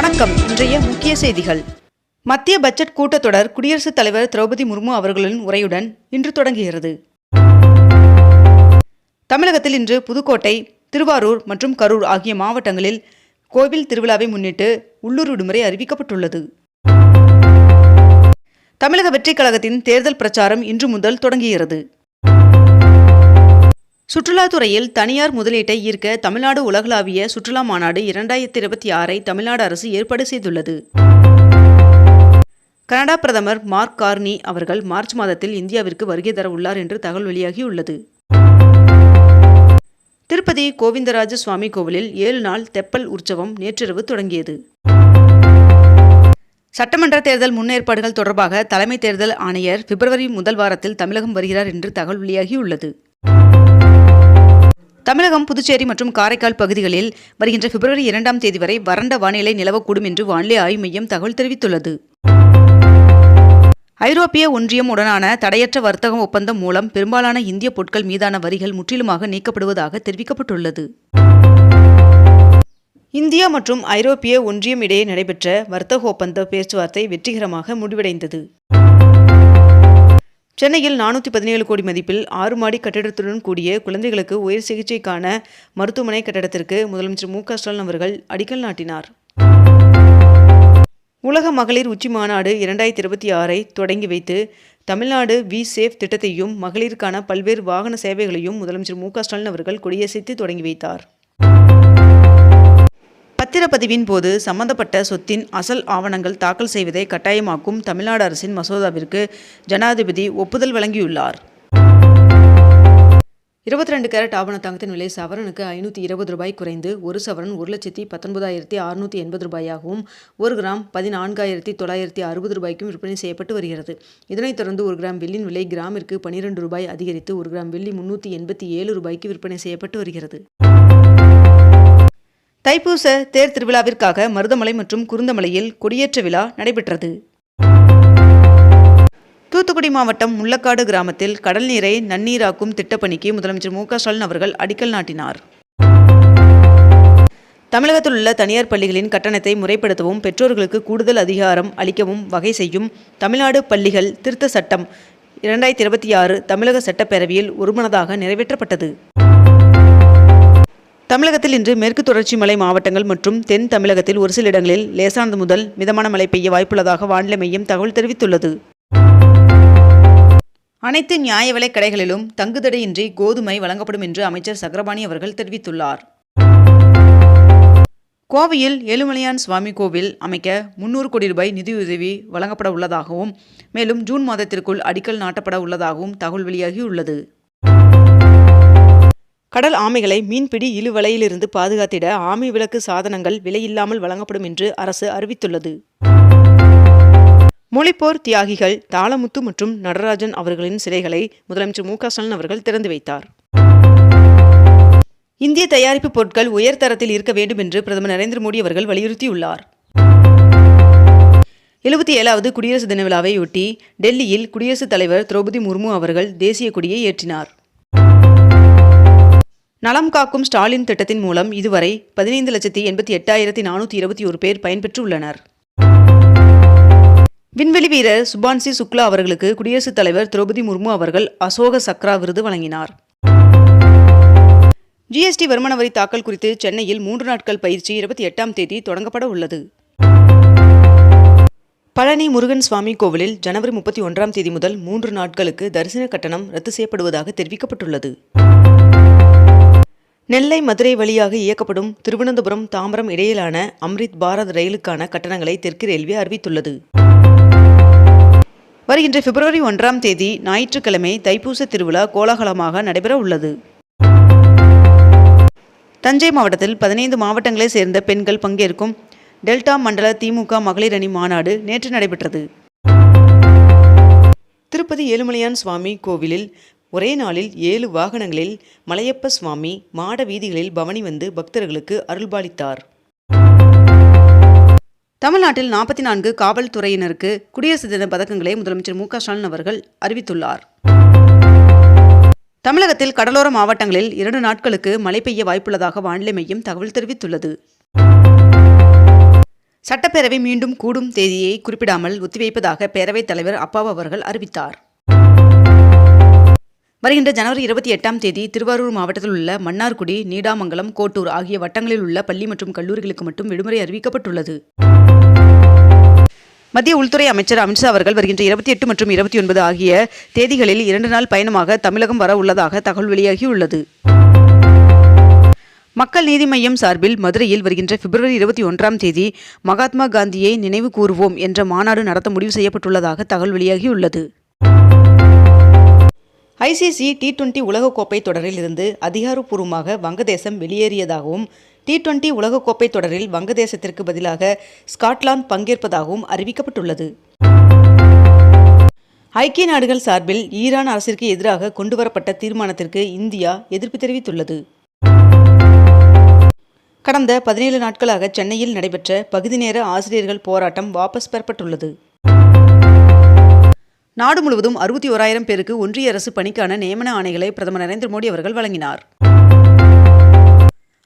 வணக்கம். இன்றைய முக்கிய செய்திகள். மத்திய பட்ஜெட் கூட்டத்தொடர் குடியரசுத் தலைவர் திரௌபதி முர்மு அவர்களின் உரையுடன் இன்று தொடங்குகிறது. தமிழகத்தில் இன்று புதுக்கோட்டை திருவாரூர் மற்றும் கரூர் ஆகிய மாவட்டங்களில் கோவில் திருவிழாவை முன்னிட்டு உள்ளூர் விடுமுறை அறிவிக்கப்பட்டுள்ளது. தமிழக வெற்றிக் கழகத்தின் தேர்தல் பிரச்சாரம் இன்று முதல் தொடங்குகிறது. சுற்றுலாத்துறையில் தனியார் முதலீட்டை ஈர்க்க தமிழ்நாடு உலகளாவிய சுற்றுலா மாநாடு இரண்டாயிரத்தி இருபத்தி ஆறை தமிழ்நாடு அரசு ஏற்பாடு செய்துள்ளது. கனடா பிரதமர் மார்க் கார்னி அவர்கள் மார்ச் மாதத்தில் இந்தியாவிற்கு வருகை தர உள்ளார் என்று தகவல் வெளியாகியுள்ளது. திருப்பதி கோவிந்தராஜ சுவாமி கோவிலில் ஏழு நாள் தெப்பல் உற்சவம் நேற்றிரவு தொடங்கியது. சட்டமன்ற தேர்தல் முன்னேற்பாடுகள் தொடர்பாக தலைமை தேர்தல் ஆணையர் பிப்ரவரி முதல் வாரத்தில் தமிழகம் வருகிறார் என்று தகவல் வெளியாகியுள்ளது. தமிழகம் புதுச்சேரி மற்றும் காரைக்கால் பகுதிகளில் வருகின்ற பிப்ரவரி இரண்டாம் தேதி வரை வறண்ட வானிலை நிலவக்கூடும் என்று வானிலை ஆய்வு மையம் தகவல் தெரிவித்துள்ளது. ஐரோப்பிய ஒன்றியம் உடனான தடையற்ற வர்த்தக ஒப்பந்தம் மூலம் பெரும்பாலான இந்திய பொருட்கள் மீதான வரிகள் முற்றிலுமாக நீக்கப்படுவதாக தெரிவிக்கப்பட்டுள்ளது. இந்தியா மற்றும் ஐரோப்பிய ஒன்றியம் இடையே நடைபெற்ற வர்த்தக ஒப்பந்த பேச்சுவார்த்தை வெற்றிகரமாக முடிவடைந்தது. சென்னையில் நானூற்றி பதினேழு கோடி மதிப்பில் ஆறு மாடி கட்டிடத்துடன் கூடிய குழந்தைகளுக்கு உயர் சிகிச்சைக்கான மருத்துவமனை கட்டடத்திற்கு முதலமைச்சர் மு ஸ்டாலின் அவர்கள் அடிக்கல் நாட்டினார். உலக மகளிர் உச்சி மாநாடு இரண்டாயிரத்தி இருபத்தி ஆறை தொடங்கி வைத்து தமிழ்நாடு வி சேஃப் திட்டத்தையும் மகளிருக்கான பல்வேறு வாகன சேவைகளையும் முதலமைச்சர் மு ஸ்டாலின் அவர்கள் கொடியசைத்து தொடங்கி வைத்தார். பத்திரப்பதிவின் போது சம்பந்தப்பட்ட சொத்தின் அசல் ஆவணங்கள் தாக்கல் செய்வதை கட்டாயமாக்கும் தமிழ்நாடு அரசின் மசோதாவிற்கு ஜனாதிபதி ஒப்புதல் வழங்கியுள்ளார். இருபத்தி ரெண்டு கேரட் ஆவண தங்கத்தின் விலை சவரனுக்கு ஐநூற்றி இருபது ரூபாய் குறைந்து ஒரு சவரன் ஒரு லட்சத்தி பத்தொன்பதாயிரத்தி அறுநூற்றி எண்பது ரூபாயாகவும் ஒரு கிராம் பதினான்காயிரத்தி தொள்ளாயிரத்தி அறுபது ரூபாய்க்கும் விற்பனை செய்யப்பட்டு வருகிறது. இதனைத் தொடர்ந்து ஒரு கிராம் வெள்ளியின் விலை கிராமிற்கு பனிரெண்டு ரூபாய் அதிகரித்து ஒரு கிராம் வெள்ளி முன்னூற்றி எண்பத்தி ஏழு ரூபாய்க்கு விற்பனை செய்யப்பட்டு வருகிறது. தைப்பூச தேர் திருவிழாவிற்காக மருதமலை மற்றும் குருந்தமலையில் கொடியேற்ற விழா நடைபெற்றது. தூத்துக்குடி மாவட்டம் முள்ளக்காடு கிராமத்தில் கடல் நீரை நன்னீராக்கும் திட்டப்பணிக்கு முதலமைச்சர் மு க ஸ்டாலின் அவர்கள் அடிக்கல் நாட்டினார். தமிழகத்தில் உள்ள தனியார் பள்ளிகளின் கட்டணத்தை முறைப்படுத்தவும் பெற்றோர்களுக்கு கூடுதல் அதிகாரம் அளிக்கவும் வகை செய்யும் தமிழ்நாடு பள்ளிகள் திருத்த சட்டம் இரண்டாயிரத்தி இருபத்தி ஆறு தமிழக சட்டப்பேரவையில் ஒருமனதாக நிறைவேற்றப்பட்டது. தமிழகத்தில் இன்று மேற்கு தொடர்ச்சி மலை மாவட்டங்கள் மற்றும் தென் தமிழகத்தில் ஒரு சில இடங்களில் லேசானது முதல் மிதமான மழை பெய்ய வாய்ப்புள்ளதாக வானிலை மையம் தகவல் தெரிவித்துள்ளது. அனைத்து நியாய விலைக் கடைகளிலும் தங்குதடையின்றி கோதுமை வழங்கப்படும் என்று அமைச்சர் சக்கரபாணி அவர்கள் தெரிவித்துள்ளார். கோவையில் ஏழுமலையான் சுவாமி கோவில் அமைக்க முன்னூறு கோடி ரூபாய் நிதியுதவி வழங்கப்பட உள்ளதாகவும் மேலும் ஜூன் மாதத்திற்குள் அடிக்கல் நாட்டப்பட உள்ளதாகவும் தகவல் வெளியாகியுள்ளது. கடல் ஆமைகளை மீன்பிடி இழுவலையிலிருந்து பாதுகாத்திட ஆமை விளக்கு சாதனங்கள் விலையில்லாமல் வழங்கப்படும் என்று அரசு அறிவித்துள்ளது. மொழிப்போர் தியாகிகள் தாளமுத்து மற்றும் நடராஜன் அவர்களின் சிலைகளை முதலமைச்சர் மு ஸ்டாலின் அவர்கள் திறந்து வைத்தார். இந்திய தயாரிப்பு பொருட்கள் உயர்தரத்தில் இருக்க வேண்டும் என்று பிரதமர் நரேந்திர மோடி அவர்கள் வலியுறுத்தியுள்ளார். எழுபத்தி ஏழாவது குடியரசு தின விழாவையொட்டி டெல்லியில் குடியரசுத் தலைவர் திரௌபதி முர்மு அவர்கள் தேசிய கொடியை ஏற்றினார். நலம் காக்கும் ஸ்டாலின் திட்டத்தின் மூலம் இதுவரை பதினைந்து லட்சத்தி எண்பத்தி எட்டாயிரத்தி நானூற்றி இருபத்தி ஒரு பேர் பயன்பெற்றுள்ளனர். விண்வெளி வீரர் சுபான்சி சுக்லா அவர்களுக்கு குடியரசுத் தலைவர் திரௌபதி முர்மு அவர்கள் அசோக சக்ரா விருது வழங்கினார். ஜிஎஸ்டி வருமான வரி தாக்கல் குறித்து சென்னையில் மூன்று நாட்கள் பயிற்சி இருபத்தி எட்டாம் தேதி தொடங்கப்பட உள்ளது. பழனி முருகன் சுவாமி கோவிலில் ஜனவரி முப்பத்தி ஒன்றாம் தேதி முதல் மூன்று நாட்களுக்கு தரிசன கட்டணம் ரத்து செய்யப்படுவதாக தெரிவிக்கப்பட்டுள்ளது. நெல்லை மதுரை வழியாக இயக்கப்படும் திருவனந்தபுரம் தாம்பரம் இடையிலான அம்ரித் பாரத் ரயிலுக்கான கட்டணங்களை தெற்கு ரயில்வே அறிவித்துள்ளது. வருகின்ற பிப்ரவரி ஒன்றாம் தேதி ஞாயிற்றுக்கிழமை தைப்பூச திருவிழா கோலாகலமாக நடைபெற உள்ளது. தஞ்சை மாவட்டத்தில் பதினைந்து மாவட்டங்களைச் சேர்ந்த பெண்கள் பங்கேற்கும் டெல்டா மண்டல திமுக மகளிர் அணி மாநாடு நேற்று நடைபெற்றது. திருப்பதி ஏழுமலையான் சுவாமி கோவிலில் ஒரே நாளில் ஏழு வாகனங்களில் மலையப்ப சுவாமி மாட வீதிகளில் பவனி வந்து பக்தர்களுக்கு அருள்பாலித்தார். தமிழ்நாட்டில் நாற்பத்தி நான்கு காவல்துறையினருக்கு குடியரசு தின பதக்கங்களை முதலமைச்சர் மு க ஸ்டாலின் அவர்கள் அறிவித்துள்ளார். தமிழகத்தில் கடலோர மாவட்டங்களில் இரண்டு நாட்களுக்கு மழை பெய்ய வாய்ப்புள்ளதாக வானிலை மையம் தகவல் தெரிவித்துள்ளது. சட்டப்பேரவை மீண்டும் கூடும் தேதியை குறிப்பிடாமல் ஒத்திவைப்பதாக பேரவைத் தலைவர் அப்பாவு அவர்கள் அறிவித்தார். வருகின்ற ஜனவரி இருபத்தி எட்டாம் தேதி திருவாரூர் மாவட்டத்தில் உள்ள மன்னார்குடி நீடாமங்கலம் கோட்டூர் ஆகிய வட்டங்களில் உள்ள பள்ளி மற்றும் கல்லூரிகளுக்கு மட்டும் விடுமுறை அறிவிக்கப்பட்டுள்ளது. மத்திய உள்துறை அமைச்சர் அமித்ஷா அவர்கள் வருகின்ற இருபத்தி எட்டு மற்றும் இருபத்தி ஒன்பது ஆகிய தேதிகளில் இரண்டு நாள் பயணமாக தமிழகம் வர உள்ளதாக தகவல் வெளியாகியுள்ளது. மக்கள் நீதி மையம் சார்பில் மதுரையில் வருகின்ற பிப்ரவரி இருபத்தி ஒன்றாம் தேதி மகாத்மா காந்தியை நினைவு கூறுவோம் என்ற மாநாடு நடத்த முடிவு செய்யப்பட்டுள்ளதாக தகவல் வெளியாகியுள்ளது. ஐசிசி டி டுவெண்டி உலகக்கோப்பை தொடரில் இருந்து அதிகாரப்பூர்வமாக வங்கதேசம் வெளியேறியதாகவும் டி டுவெண்டி உலகக்கோப்பை தொடரில் வங்கதேசத்திற்கு பதிலாக ஸ்காட்லாந்து பங்கேற்பதாகவும் அறிவிக்கப்பட்டுள்ளது. ஐக்கிய நாடுகள் சார்பில் ஈரான் அரசிற்கு எதிராக கொண்டுவரப்பட்ட தீர்மானத்திற்கு இந்தியா எதிர்ப்பு தெரிவித்துள்ளது. கடந்த பதினேழு நாட்களாக சென்னையில் நடைபெற்ற பகுதி நேர ஆசிரியர்கள் போராட்டம் வாபஸ் பெறப்பட்டுள்ளது. நாடு முழுவதும் அறுபத்தி ஓராயிரம் பேருக்கு ஒன்றிய அரசு பணிக்கான நியமன ஆணைகளை பிரதமர் நரேந்திர மோடி அவர்கள் வழங்கினார்.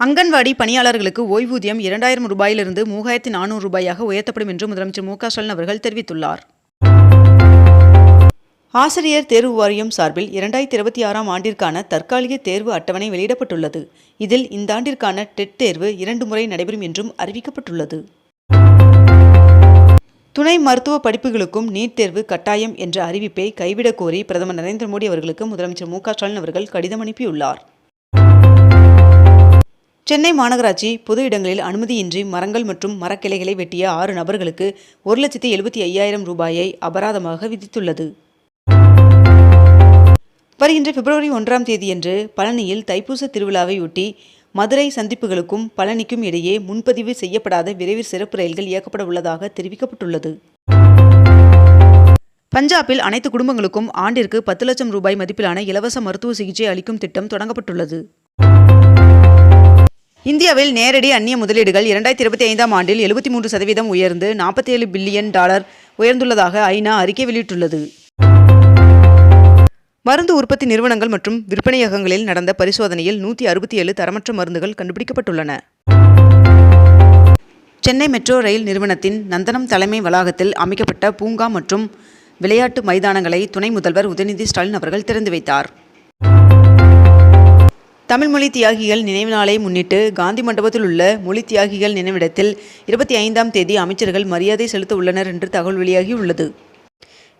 அங்கன்வாடி பணியாளர்களுக்கு ஓய்வூதியம் இரண்டாயிரம் ரூபாயிலிருந்து மூவாயிரத்தி நானூறு ரூபாயாக உயர்த்தப்படும் என்று முதலமைச்சர் மு க ஸ்டாலின் அவர்கள் தெரிவித்துள்ளார். ஆசிரியர் தேர்வு வாரியம் சார்பில் இரண்டாயிரத்தி இருபத்தி ஆறாம் ஆண்டிற்கான தற்காலிக தேர்வு அட்டவணை வெளியிடப்பட்டுள்ளது. இதில் இந்த ஆண்டிற்கான டெட் தேர்வு இரண்டு முறை நடைபெறும் என்றும் அறிவிக்கப்பட்டுள்ளது. துணை மருத்துவ படிப்புகளுக்கும் நீட் தேர்வு கட்டாயம் என்ற அறிவிப்பை கைவிடக் கோரி பிரதமர் நரேந்திர மோடி அவர்களுக்கு முதலமைச்சர் மு ஸ்டாலின் அவர்கள் கடிதம் அனுப்பியுள்ளார். சென்னை மாநகராட்சி பொது இடங்களில் அனுமதியின்றி மரங்கள் மற்றும் மரக்கிளைகளை வெட்டிய ஆறு நபர்களுக்கு ஒரு லட்சத்தி எழுபத்தி ஐயாயிரம் ரூபாயை அபராதமாக விதித்துள்ளது. வருகின்ற பிப்ரவரி ஒன்றாம் தேதியன்று பழனியில் தைப்பூச திருவிழாவையொட்டி மதுரை சந்திப்புகளுக்கும் பழனிக்கும் இடையே முன்பதிவு செய்யப்படாத விரைவில் சிறப்பு ரயில்கள் இயக்கப்பட உள்ளதாக தெரிவிக்கப்பட்டுள்ளது. பஞ்சாபில் அனைத்து குடும்பங்களுக்கும் ஆண்டிற்கு பத்து லட்சம் ரூபாய் மதிப்பிலான இலவச மருத்துவ சிகிச்சை அளிக்கும் திட்டம் தொடங்கப்பட்டுள்ளது. இந்தியாவில் நேரடி அந்நிய முதலீடுகள் இரண்டாயிரத்தி இருபத்தி ஐந்தாம் ஆண்டில் எழுபத்தி மூன்று சதவீதம் உயர்ந்து நாற்பத்தி ஏழு பில்லியன் டாலர் உயர்ந்துள்ளதாக ஐநா அறிக்கை வெளியிட்டுள்ளது. மருந்து உற்பத்தி நிறுவனங்கள் மற்றும் விற்பனையகங்களில் நடந்த பரிசோதனையில் நூற்றி அறுபத்தி ஏழு தரமற்ற மருந்துகள் கண்டுபிடிக்கப்பட்டுள்ளன. சென்னை மெட்ரோ ரயில் நிறுவனத்தின் நந்தனம் தலைமை வளாகத்தில் அமைக்கப்பட்ட பூங்கா மற்றும் விளையாட்டு மைதானங்களை துணை முதல்வர் உதயநிதி ஸ்டாலின் அவர்கள் திறந்து வைத்தார். தமிழ் மொழி தியாகிகள் நினைவு நாளை முன்னிட்டு காந்தி மண்டபத்தில் உள்ள மொழி தியாகிகள் நினைவிடத்தில் இருபத்தி ஐந்தாம் தேதி அமைச்சர்கள் மரியாதை செலுத்த உள்ளனர் என்று தகவல் வெளியாகியுள்ளது